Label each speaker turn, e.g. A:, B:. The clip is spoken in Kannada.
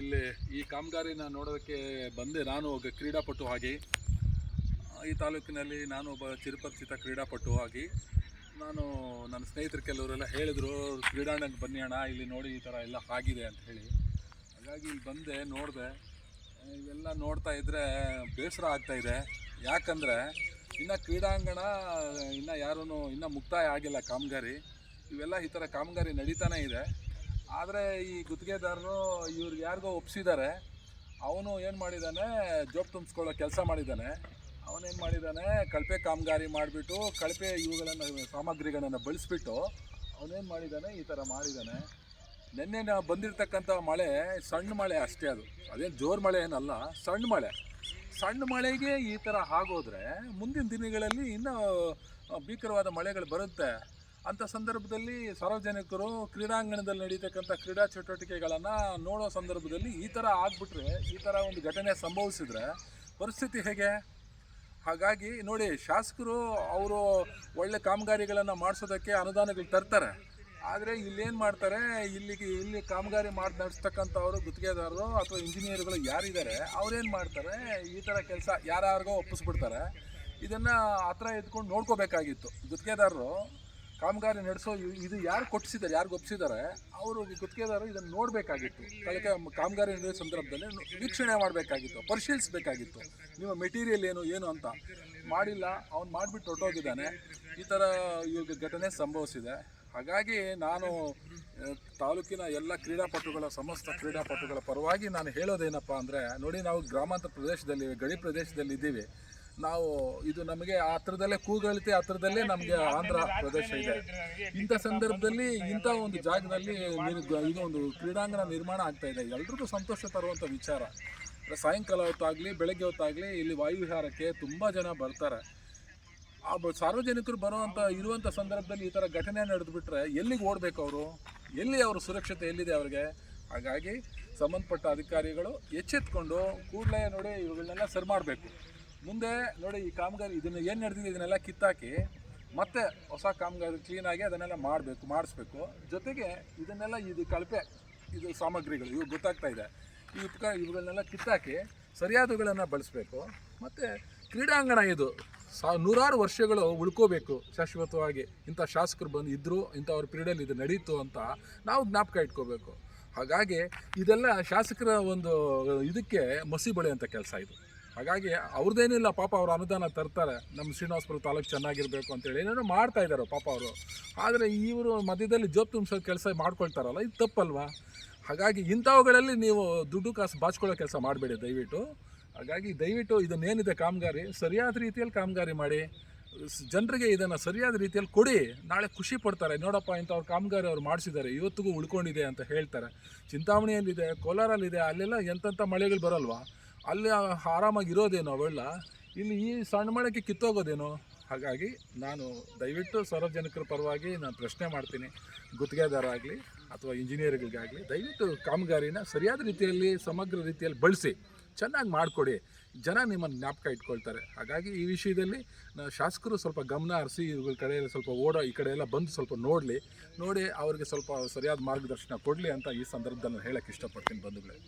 A: ಇಲ್ಲಿ ಈ ಕಾಮಗಾರಿನ ನೋಡೋದಕ್ಕೆ ಬಂದೆ ನಾನು ಒಬ್ಬ ಕ್ರೀಡಾಪಟು ಆಗಿ ಈ ತಾಲೂಕಿನಲ್ಲಿ ನಾನು ಒಬ್ಬ ಚಿರಪರಿಚಿತ ಕ್ರೀಡಾಪಟು ಆಗಿ ನಾನು ನನ್ನ ಸ್ನೇಹಿತರು ಕೆಲವರೆಲ್ಲ ಹೇಳಿದರು ಕ್ರೀಡಾಂಗಣಕ್ಕೆ ಬನ್ನಿ ಅಣ್ಣ, ಇಲ್ಲಿ ನೋಡಿ ಈ ಥರ ಎಲ್ಲ ಆಗಿದೆ ಅಂತ ಹೇಳಿ. ಹಾಗಾಗಿ ಇಲ್ಲಿ ಬಂದೆ, ನೋಡಿದೆ. ಇವೆಲ್ಲ ನೋಡ್ತಾ ಇದ್ದರೆ ಬೇಸರ ಆಗ್ತಾ ಇದೆ. ಯಾಕಂದರೆ ಇನ್ನು ಕ್ರೀಡಾಂಗಣ ಇನ್ನು ಯಾರೂ ಇನ್ನೂ ಮುಕ್ತಾಯ ಆಗಿಲ್ಲ ಕಾಮಗಾರಿ. ಇವೆಲ್ಲ ಈ ಥರ ಕಾಮಗಾರಿ ನಡೀತಾನೇ ಇದೆ. ಆದರೆ ಈ ಗುತ್ತಿಗೆದಾರರು ಇವ್ರಿಗೆ ಯಾರಿಗೋ ಒಪ್ಸಿದ್ದಾರೆ ಅವನು ಏನು ಮಾಡಿದ್ದಾನೆ ಜೋಬ್ ತುಂಬಿಸ್ಕೊಳ್ಳೋ ಕೆಲಸ ಮಾಡಿದ್ದಾನೆ ಅವನೇನು ಮಾಡಿದ್ದಾನೆ ಕಳಪೆ ಕಾಮಗಾರಿ ಮಾಡಿಬಿಟ್ಟು, ಕಳಪೆ ಇವುಗಳನ್ನು, ಸಾಮಗ್ರಿಗಳನ್ನು ಬಳಸಿಬಿಟ್ಟು ಅವನೇನು ಮಾಡಿದ್ದಾನೆ ಈ ಥರ ಮಾಡಿದ್ದಾನೆ ನಿನ್ನೆ ಬಂದಿರತಕ್ಕಂಥ ಮಳೆ ಸಣ್ಣ ಮಳೆ ಅಷ್ಟೇ ಅದು. ಅದೇನು ಜೋರು ಮಳೆ ಏನಲ್ಲ, ಸಣ್ಣ ಮಳೆ. ಸಣ್ಣ ಮಳೆಗೆ ಈ ಥರ ಆಗೋದ್ರೆ ಮುಂದಿನ ದಿನಗಳಲ್ಲಿ ಇನ್ನೂ ಭೀಕರವಾದ ಮಳೆಗಳು ಬರುತ್ತೆ. ಅಂಥ ಸಂದರ್ಭದಲ್ಲಿ ಸಾರ್ವಜನಿಕರು ಕ್ರೀಡಾಂಗಣದಲ್ಲಿ ನಡೀತಕ್ಕಂಥ ಕ್ರೀಡಾ ಚಟುವಟಿಕೆಗಳನ್ನು ನೋಡೋ ಸಂದರ್ಭದಲ್ಲಿ ಈ ಥರ ಆಗ್ಬಿಟ್ರೆ, ಈ ಥರ ಒಂದು ಘಟನೆ ಸಂಭವಿಸಿದ್ರೆ ಪರಿಸ್ಥಿತಿ ಹೇಗೆ? ಹಾಗಾಗಿ ನೋಡಿ, ಶಾಸಕರು ಅವರು ಒಳ್ಳೆ ಕಾಮಗಾರಿಗಳನ್ನು ಮಾಡಿಸೋದಕ್ಕೆ ಅನುದಾನಗಳು ತರ್ತಾರೆ. ಆದರೆ ಇಲ್ಲೇನು ಮಾಡ್ತಾರೆ? ಇಲ್ಲಿಗೆ, ಇಲ್ಲಿ ಕಾಮಗಾರಿ ಮಾಡಿ ನಡೆಸ್ತಕ್ಕಂಥವ್ರು, ಗುತ್ತಿಗೆದಾರರು ಅಥವಾ ಇಂಜಿನಿಯರ್ಗಳು ಯಾರಿದ್ದಾರೆ, ಅವ್ರೇನು ಮಾಡ್ತಾರೆ? ಈ ಥರ ಕೆಲಸ ಯಾರ್ಯಾರಿಗೋ ಒಪ್ಪಿಸ್ಬಿಡ್ತಾರೆ. ಇದನ್ನು ಹತ್ರ ಎತ್ಕೊಂಡು ನೋಡ್ಕೋಬೇಕಾಗಿತ್ತು. ಗುತ್ತಿಗೆದಾರರು ಕಾಮಗಾರಿ ನಡೆಸೋ ಇದು ಯಾರು ಕೊಟ್ಟಿಸಿದ್ದಾರೆ, ಯಾರು ಒಪ್ಪಿಸಿದ್ದಾರೆ ಅವರು ಗುತ್ತಿಗೆದಾರರು ಇದನ್ನು ನೋಡಬೇಕಾಗಿತ್ತು. ಅದಕ್ಕೆ ಕಾಮಗಾರಿ ನಡೆಯೋ ಸಂದರ್ಭದಲ್ಲಿ ವೀಕ್ಷಣೆ ಮಾಡಬೇಕಾಗಿತ್ತು, ಪರಿಶೀಲಿಸಬೇಕಾಗಿತ್ತು. ನಿಮ್ಮ ಮೆಟೀರಿಯಲ್ ಏನು ಏನು ಅಂತ. ಮಾಡಿಲ್ಲ, ಅವ್ನು ಮಾಡಿಬಿಟ್ಟು ಹೊರಟೋಗಿದ್ದಾನೆ. ಈ ಥರ ಇವಾಗ ಘಟನೆ ಸಂಭವಿಸಿದೆ. ಹಾಗಾಗಿ ನಾನು ತಾಲೂಕಿನ ಎಲ್ಲ ಕ್ರೀಡಾಪಟುಗಳ, ಸಮಸ್ತ ಕ್ರೀಡಾಪಟುಗಳ ಪರವಾಗಿ ನಾನು ಹೇಳೋದೇನಪ್ಪ ಅಂದರೆ, ನೋಡಿ ನಾವು ಗ್ರಾಮಾಂತರ ಪ್ರದೇಶದಲ್ಲಿ, ಗಡಿ ಪ್ರದೇಶದಲ್ಲಿ ಇದ್ದೀವಿ. ನಾವು ಇದು ನಮಗೆ ಆ ಹತ್ರದಲ್ಲೇ ಕೂಗಳಿತೆ, ಹತ್ರದಲ್ಲೇ ನಮಗೆ ಆಂಧ್ರ ಪ್ರದೇಶ ಇದೆ. ಇಂಥ ಸಂದರ್ಭದಲ್ಲಿ ಇಂಥ ಒಂದು ಜಾಗದಲ್ಲಿ ಇದೊಂದು ಕ್ರೀಡಾಂಗಣ ನಿರ್ಮಾಣ ಆಗ್ತಾ ಇದೆ. ಎಲ್ರಿಗೂ ಸಂತೋಷ ತರುವಂಥ ವಿಚಾರ. ಸಾಯಂಕಾಲ ಹೊತ್ತಾಗಲಿ, ಬೆಳಗ್ಗೆ ಹೊತ್ತಾಗಲಿ ಇಲ್ಲಿ ವಾಯುವಿಹಾರಕ್ಕೆ ತುಂಬ ಜನ ಬರ್ತಾರೆ. ಆ ಸಾರ್ವಜನಿಕರು ಬರುವಂಥ, ಇರುವಂಥ ಸಂದರ್ಭದಲ್ಲಿ ಈ ಥರ ಘಟನೆ ನಡೆದುಬಿಟ್ರೆ ಎಲ್ಲಿಗೆ ಓಡಬೇಕು ಅವರು? ಎಲ್ಲಿ ಅವರು ಸುರಕ್ಷತೆ ಎಲ್ಲಿದೆ ಅವ್ರಿಗೆ? ಹಾಗಾಗಿ ಸಂಬಂಧಪಟ್ಟ ಅಧಿಕಾರಿಗಳು ಎಚ್ಚೆತ್ಕೊಂಡು ಕೂಡಲೇ ನೋಡಿ ಇವುಗಳನ್ನೆಲ್ಲ ಸರಿ ಮಾಡಬೇಕು. ಮುಂದೆ ನೋಡಿ ಈ ಕಾಮಗಾರಿ ಇದನ್ನು ಏನು ನಡೆದಿದೆ ಇದನ್ನೆಲ್ಲ ಕಿತ್ತಾಕಿ ಮತ್ತೆ ಹೊಸ ಕಾಮಗಾರಿ ಕ್ಲೀನಾಗಿ ಅದನ್ನೆಲ್ಲ ಮಾಡಬೇಕು, ಮಾಡಿಸ್ಬೇಕು. ಜೊತೆಗೆ ಇದನ್ನೆಲ್ಲ ಇದು ಕಳಪೆ, ಇದು ಸಾಮಗ್ರಿಗಳು, ಇವು ಗೊತ್ತಾಗ್ತಾ ಇದೆ. ಈ ಉಪಕ, ಇವುಗಳನ್ನೆಲ್ಲ ಕಿತ್ತಾಕಿ ಸರಿಯಾದವುಗಳನ್ನು ಬಳಸಬೇಕು. ಮತ್ತು ಕ್ರೀಡಾಂಗಣ ಇದು, ಸಾ, ನೂರಾರು ವರ್ಷಗಳು ಉಳ್ಕೋಬೇಕು ಶಾಶ್ವತವಾಗಿ. ಇಂಥ ಶಾಸಕರು ಬಂದು ಇದ್ದರು ಇಂಥವ್ರ ಪೀರಿಯಡಲ್ಲಿ ಇದು ನಡೀತು ಅಂತ ನಾವು ಜ್ಞಾಪಕ ಇಟ್ಕೋಬೇಕು. ಹಾಗಾಗಿ ಇದೆಲ್ಲ ಶಾಸಕರ ಒಂದು ಇದಕ್ಕೆ ಮಸಿ ಬಳಿಯುವಂಥ ಕೆಲಸ ಇದು. ಹಾಗಾಗಿ ಅವ್ರದ್ದೇನಿಲ್ಲ, ಪಾಪ ಅವರು ಅನುದಾನ ತರ್ತಾರೆ. ನಮ್ಮ ಶ್ರೀನಿವಾಸಪುರ ತಾಲೂಕು ಚೆನ್ನಾಗಿರಬೇಕು ಅಂತೇಳಿ ಏನೇನೋ ಮಾಡ್ತಾ ಇದ್ದಾರೆ ಪಾಪ ಅವರು. ಆದರೆ ಇವರು ಮಧ್ಯದಲ್ಲಿ ಜೋಬ್ ತುಂಬಿಸೋ ಕೆಲಸ ಮಾಡ್ಕೊಳ್ತಾರಲ್ಲ, ಇದು ತಪ್ಪಲ್ವಾ? ಹಾಗಾಗಿ ಇಂಥವುಗಳಲ್ಲಿ ನೀವು ದುಡ್ಡು ಕಾಸು ಬಾಚ್ಕೊಳ್ಳೋ ಕೆಲಸ ಮಾಡಬೇಡಿ ದಯವಿಟ್ಟು. ಹಾಗಾಗಿ ದಯವಿಟ್ಟು ಇದನ್ನೇನಿದೆ ಕಾಮಗಾರಿ, ಸರಿಯಾದ ರೀತಿಯಲ್ಲಿ ಕಾಮಗಾರಿ ಮಾಡಿ. ಜನರಿಗೆ ಇದನ್ನು ಸರಿಯಾದ ರೀತಿಯಲ್ಲಿ ಕೊಡಿ. ನಾಳೆ ಖುಷಿ ಪಡ್ತಾರೆ. ನೋಡಪ್ಪ, ಇಂಥವ್ರ ಕಾಮಗಾರಿ ಅವ್ರು ಮಾಡಿಸಿದ್ದಾರೆ. ಇವತ್ತಿಗೂ ಉಳ್ಕೊಂಡಿದೆ ಅಂತ ಹೇಳ್ತಾರೆ. ಚಿಂತಾಮಣಿಯಲ್ಲಿದೆ, ಕೋಲಾರಲ್ಲಿದೆ, ಅಲ್ಲೆಲ್ಲ ಎಂತೆಂಥ ಮಳೆಗಳು ಬರಲ್ವಾ? ಅಲ್ಲಿ ಆರಾಮಾಗಿ ಇರೋದೇನೋ ಅವೆಲ್ಲ ಇಲ್ಲಿ ಈ ಸಣ್ಣ ಮಳೆಗೆ ಕಿತ್ತೋಗೋದೇನೋ. ಹಾಗಾಗಿ ನಾನು ದಯವಿಟ್ಟು ಸಾರ್ವಜನಿಕರ ಪರವಾಗಿ ನಾನು ಪ್ರಶ್ನೆ ಮಾಡ್ತೀನಿ. ಗುತ್ತಿಗೆದಾರಾಗಲಿ ಅಥವಾ ಇಂಜಿನಿಯರ್ಗಳಿಗಾಗಲಿ, ದಯವಿಟ್ಟು ಕಾಮಗಾರಿನ ಸರಿಯಾದ ರೀತಿಯಲ್ಲಿ, ಸಮಗ್ರ ರೀತಿಯಲ್ಲಿ ಬಳಸಿ. ಚೆನ್ನಾಗಿ ಮಾಡಿಕೊಡಿ. ಜನ ನಿಮ್ಮನ್ನು ಜ್ಞಾಪಕ ಇಟ್ಕೊಳ್ತಾರೆ. ಹಾಗಾಗಿ ಈ ವಿಷಯದಲ್ಲಿ ಶಾಸಕರು ಸ್ವಲ್ಪ ಗಮನ ಹರಿಸಿ ಇವುಗಳ ಕಡೆ ಸ್ವಲ್ಪ ಓಡೋ, ಈ ಕಡೆ ಬಂದು ಸ್ವಲ್ಪ ನೋಡಲಿ. ನೋಡಿ ಅವರಿಗೆ ಸ್ವಲ್ಪ ಸರಿಯಾದ ಮಾರ್ಗದರ್ಶನ ಕೊಡಲಿ ಅಂತ ಈ ಸಂದರ್ಭದಲ್ಲಿ ನಾನು ಹೇಳಕ್ಕೆ ಇಷ್ಟಪಡ್ತೀನಿ ಬಂಧುಗಳೇ.